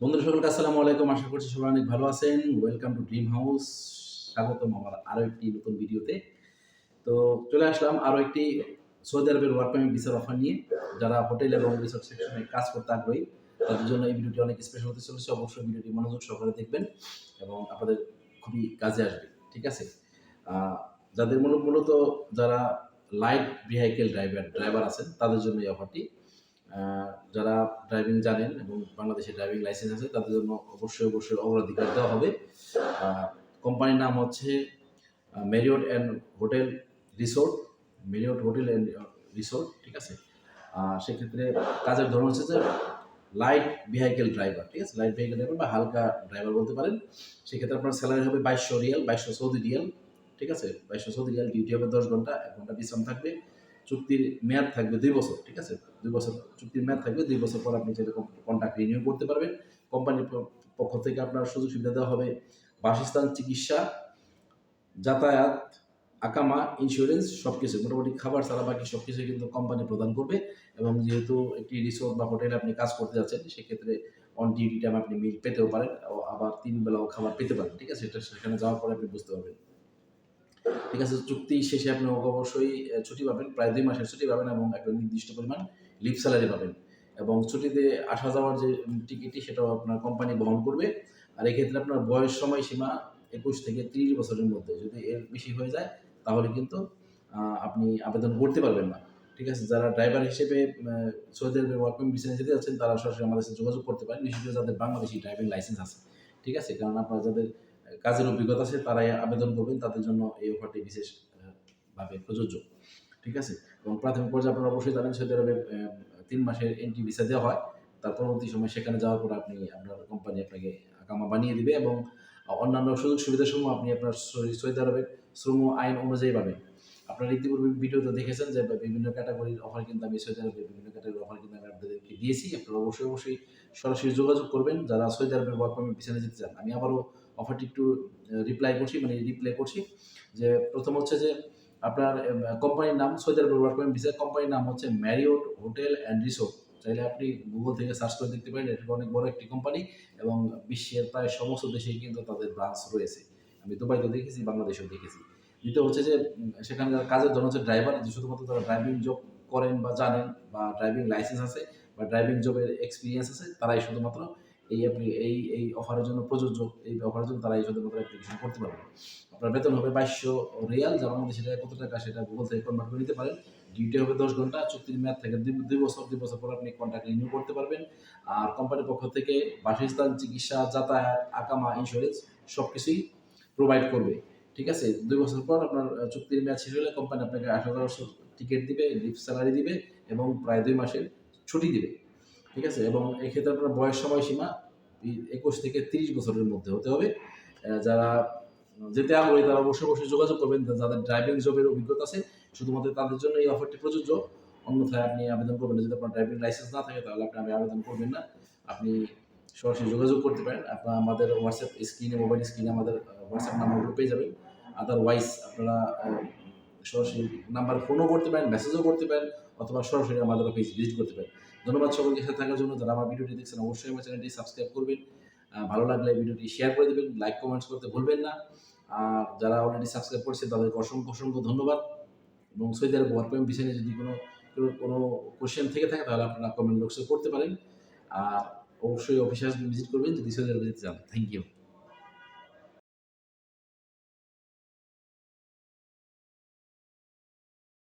বন্ধুরা সকলকে আসসালামু আলাইকুম। আশা করছি সবাই অনেক ভালো আছেন। ওয়েলকাম টু ড্রিম হাউস স্বাগতম আমার আরও একটি নতুন ভিডিওতে। তো চলে আসলাম আরও একটি সৌদি আরবের ওয়ার্ক পারমিট ভিসার অফার নিয়ে। যারা হোটেল এবং রিসোর্ট সেকশনে কাজ করতে আগ্রহী, তাদের জন্য এই ভিডিওটি অনেক স্পেশাল হতে চলেছে। অবশ্যই ভিডিওটি মনোযোগ সহকারে দেখবেন এবং আপনাদের খুবই কাজে আসবে, ঠিক আছে? যাদের মূলত যারা লাইট ভেহিকেল ড্রাইভার ড্রাইভার আছেন, তাদের জন্য এই অফারটি যারা ড্রাইভিং জানেন এবং বাংলাদেশে ড্রাইভিং লাইসেন্স আছে, তাদের জন্য অবশ্যই অবশ্যই অগ্রাধিকার দেওয়া হবে। কোম্পানির নাম হচ্ছে Marriott and hotel resort Marriott hotel and resort ঠিক আছে? সেক্ষেত্রে কাজের ধরন হচ্ছে যে লাইট ভেহিকেল ড্রাইভার ঠিক আছে? লাইট ভেহিকেল ড্রাইভার বা হালকা ড্রাইভার বলতে পারেন। সেক্ষেত্রে আপনার স্যালারি হবে বাইশশো রিয়াল, বাইশশো সৌদি রিয়াল, ঠিক আছে? বাইশশো সৌদি রিয়াল ডিউটি হবে দশ ঘণ্টা, এক ঘণ্টা বিশ্রাম থাকবে। চুক্তির মেয়াদ থাকবে দুই বছর, ঠিক আছে? দুই বছর চুক্তির মেয়াদ থাকবে, দুই বছর পর আপনি যেরকম কন্ট্রাক্ট রিনিউ করতে পারবেন। কোম্পানির পক্ষ থেকে আপনার সুযোগ সুবিধা দেওয়া হবে। বাসস্থান, চিকিৎসা, যাতায়াত, আকামা ইন্স্যুরেন্স সব কিছু মোটামুটি খাবার ছাড়া বাকি সব কিছু কিন্তু কোম্পানি প্রদান করবে এবং যেহেতু একটি রিসোর্ট বা হোটেলে আপনি কাজ করতে যাচ্ছেন, সেক্ষেত্রে অন ডিউটি টাইম আপনি মিল পেতেও পারেন আবার তিন বেলাও খাবার পেতে পারেন, ঠিক আছে? এটা সেখানে যাওয়ার পরে আপনি বুঝতে পারবেন। ঠিক আছে, চুক্তি শেষে আপনি অবশ্যই ছুটি পাবেন, প্রায় দুই মাসের ছুটি পাবেন এবং একটা নির্দিষ্ট পরিমাণ লিভ স্যালারি পাবেন। এবং ছুটিতে আসা যাওয়ার যে টিকিটটি সেটাও আপনার কোম্পানি বহন করবে। আর এক্ষেত্রে আপনার বয়স সময়সীমা একুশ থেকে তিরিশ বছরের মধ্যে। যদি এর বেশি হয়ে যায়, তাহলে কিন্তু আপনি আবেদন করতে পারবেন না। ঠিক আছে, যারা ড্রাইভার হিসেবে সৌদি আরবে ওয়ার্ক ভিসা যেতে যাচ্ছেন, তারা সরাসরি আমাদের সাথে যোগাযোগ করতে পারেন। বিশেষ যাদের বাংলাদেশি ড্রাইভিং লাইসেন্স আছে। ঠিক আছে, কারণ আপনার যাদের কাজের অভিজ্ঞতা আছে, তারাই আবেদন করবেন, তাদের জন্য এই অফারটি বিশেষ ভাবে প্রযোজ্য। ঠিক আছে? এবং প্রাথমিক পর্যায়ে আপনারা অবশ্যই জানেন সৌদি আরবে তিন মাসের এন্ট্রি ভিসা দেওয়া হয়। তার পরবর্তী সময় সেখানে যাওয়ার পর আপনি আপনার কোম্পানি আপনাকে আকামা বানিয়ে দিবে এবং অন্যান্য সুযোগ সুবিধাসমূহ আপনি আপনার সৌদি- আরবের শ্রম আইন অনুযায়ী পাবেন। আপনারা ইতিপূর্বে ভিডিওতে দেখেছেন যে বিভিন্ন ক্যাটাগরির অফার কিন্তু আমি সৌদি আরবের বিভিন্ন ক্যাটাগরির অফার কিন্তু আমি আপনাদেরকে দিয়েছি। আপনারা অবশ্যই অবশ্যই সরাসরি যোগাযোগ করবেন। যারা সৌদি আরবের ওয়ার্ক পারমিট পিছনে যেতে চান, আমি আবারও অফারটি একটু রিপ্লাই করছি মানে রিপ্লাই করছি, যে প্রথম হচ্ছে যে আপনার কোম্পানির নাম সৌদি আরবের ওয়ার্ক পারমিট ভিসা কোম্পানির নাম হচ্ছে ম্যারিওট হোটেল অ্যান্ড রিসোর্ট চাইলে আপনি গুগল থেকে সার্চ করে দেখতে পারেন, এটা অনেক বড় একটি কোম্পানি এবং বিশ্বের প্রায় সমস্ত দেশেই কিন্তু তাদের ব্রাঞ্চ রয়েছে। আমি দুবাইতেও দেখেছি, বাংলাদেশেও দেখেছি। দ্বিতীয় হচ্ছে যে সেখানকার কাজের ধরন হচ্ছে ড্রাইভার যে শুধুমাত্র তারা ড্রাইভিং জব করেন বা জানেন বা ড্রাইভিং লাইসেন্স আছে বা ড্রাইভিং জবের এক্সপিরিয়েন্স আছে, তারাই শুধুমাত্র এই আপনি এই এই অফারের জন্য প্রযোজ্য, এই অফারের জন্য তারা এই শুধুমাত্র অ্যাপ্লিকেশন করতে পারবেন আপনার বেতন হবে বাইশশো রিয়াল, যার মধ্যে সেটা কত টাকা সেটা গুগল থেকে কনভার্ট করে নিতে পারেন। ডিউটি হবে দশ ঘণ্টা, চুক্তির মেয়াদ থেকে দুই বছর দুই বছর পর আপনি কন্ট্রাক্ট রিনিউ করতে পারবেন। আর কোম্পানির পক্ষ থেকে বাসস্থান, চিকিৎসা, যাতায়াত আকামা ইন্স্যুরেন্স সব কিছুই প্রোভাইড করবে। ঠিক আছে? দুই বছর পর আপনার চুক্তির মেয়াদ শেষ হলে কোম্পানি আপনাকে আঠারো টিকিট দিবে লিভ স্যালারি দিবে এবং প্রায় দুই মাসের ছুটি দিবে। ঠিক আছে? এবং এক্ষেত্রে আপনার বয়স সময়সীমা একুশ থেকে তিরিশ বছরের মধ্যে হতে হবে। যারা যেতে আগ্রহী, তারা অবশ্যই অবশ্যই যোগাযোগ করবেন। যাদের ড্রাইভিং জবের অভিজ্ঞতা আছে, শুধুমাত্র তাদের জন্য এই অফারটি প্রযোজ্য। অন্যথায় আপনি আবেদন করবেন যদি আপনার ড্রাইভিং লাইসেন্স না থাকে, তাহলে আপনি আবেদন করবেন না। আপনি সরাসরি যোগাযোগ করতে পারেন। আপনার আমাদের হোয়াটসঅ্যাপ স্ক্রিনে মোবাইল স্ক্রিনে আমাদের হোয়াটসঅ্যাপ নাম্বারগুলো পেয়ে যাবেন। আদারওয়াইজ আপনারা সরাসরি নাম্বার ফোনও করতে পারেন মেসেজও করতে পারেন, অথবা সরাসরি আমাদের পেজ ভিজিট করতে পারেন। ধন্যবাদ সকলকে সাথে থাকার জন্য। যারা আমার ভিডিওটি দেখছেন, অবশ্যই আমার চ্যানেলটি সাবস্ক্রাইব করবেন। ভালো লাগলে ভিডিওটি শেয়ার করে দেবেন লাইক কমেন্টস করতে ভুলবেন না। আর যারা অলরেডি সাবস্ক্রাইব করছেন, তাদেরকে অসংখ্য অসংখ্য ধন্যবাদ। এবং সৌদি আরব ওয়ার্ক পারমিট বিষয়ে যদি কোনো, কোনো- কোশ্চেন থেকে থাকে, তাহলে আপনারা কমেন্ট বক্সে করতে পারেন। আর অবশ্যই অফিসে ভিজিট করবেন। যদি সৌদি আরবে যেতে চান থ্যাংক ইউ